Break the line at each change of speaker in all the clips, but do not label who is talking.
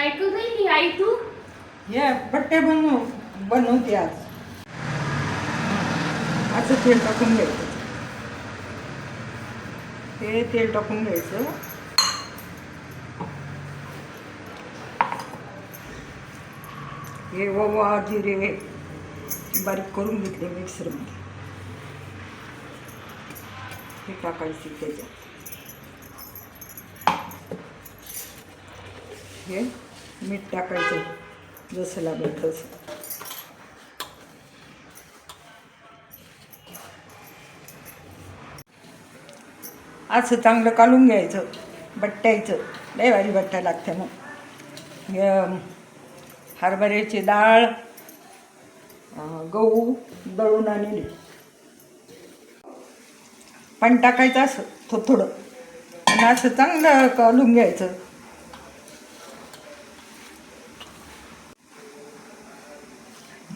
काय करू राहिली आई तू?
हे बट्टे बनव बनवते आज. असं तेल टाकून घ्यायचं. हे तेल टाकून घ्यायचं. हे ओवा जिरे बारीक करून घेतले मिक्सरमध्ये. हे टाकायचे त्याच्यात. हे मीठ टाकायचं जसं लागेल तसं. असं चांगलं काढून घ्यायचं बट्ट्यायचं. लय भारी बट्ट्या लागते मग. हरभऱ्याची डाळ गहू दळून आणले पण टाकायचं असं थोडं थोडं. आणि असं चांगलं काढून घ्यायचं.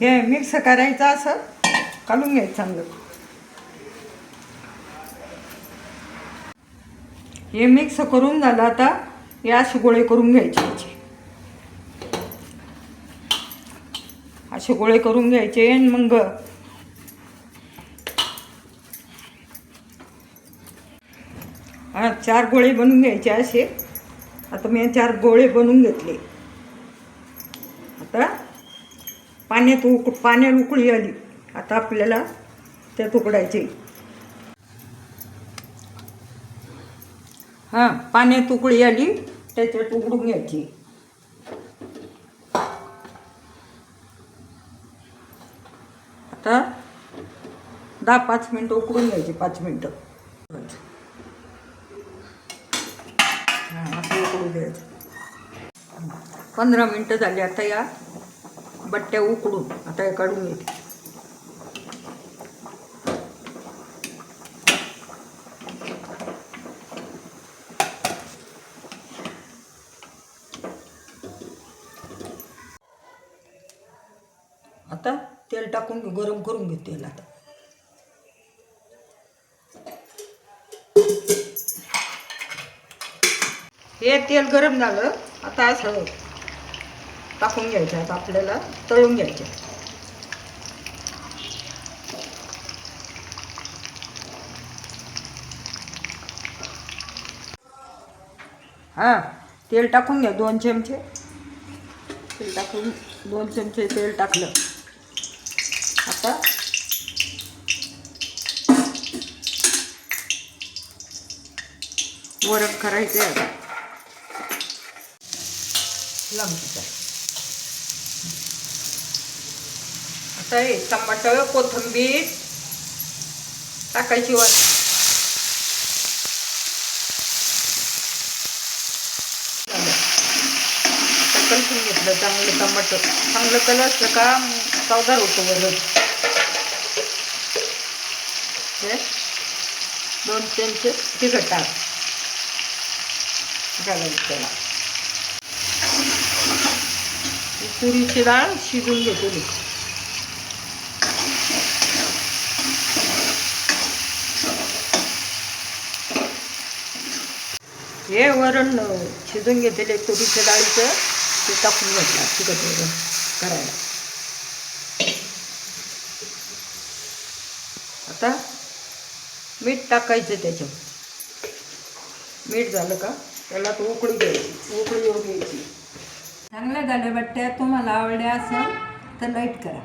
हे मिक्स करायचं असं काढून घ्यायचं चांगलं. हे मिक्स करून झालं आता हे असे गोळे करून घ्यायचे याचे. असे गोळे करून घ्यायचे आणि मग चार गोळे बनवून घ्यायचे असे. आता मी चार गोळे बनवून घेतले. आता पाण्यात उक पाण्यात उकळी आली. आता आपल्याला त्यात उकडायचे हां पाण्यात उकळी आली त्याच्यात उकडून घ्यायची. आता दहा पाच मिनटं उकडून घ्यायची पाच मिनटं. हां असं उकडू द्यायचं पंधरा मिनटं झाली आता या. बट्ट्या उकडून आता हे काढून घेते. आता तेल टाकून गरम करून घे तेल आता. हे तेल गरम झालं आता असं टाकून घ्यायचं आता आपल्याला तळून घ्यायचे हां तेल टाकून घ्या दोन चमचे. तेल टाकून दोन चमचे तेल टाकलं. आता वरण करायचं आता. लंबीचं आता हे टमाटर कोथिंबीर टाकायची वर कलसून घेतलं चांगलं टमाटर चांगलं कलर का चवदार होतो वरच हे दोन चमचे तिखट टाक घालायचं त्याला तुरीची डाळ शिजून घेतली हे वरण शिजून घेतलेले तुरीच्या डाळीचं ते टाकून घेतलं तिखट वरण करायला. आता मीठ टाकायचं त्याच्यात. मीठ झालं का? त्याला तो उकळी द्यायची. उकळी येऊ घ्यायची. चांगलं झालं वाटतं तुम्हाला आवडल्या असं तर लाइट करा.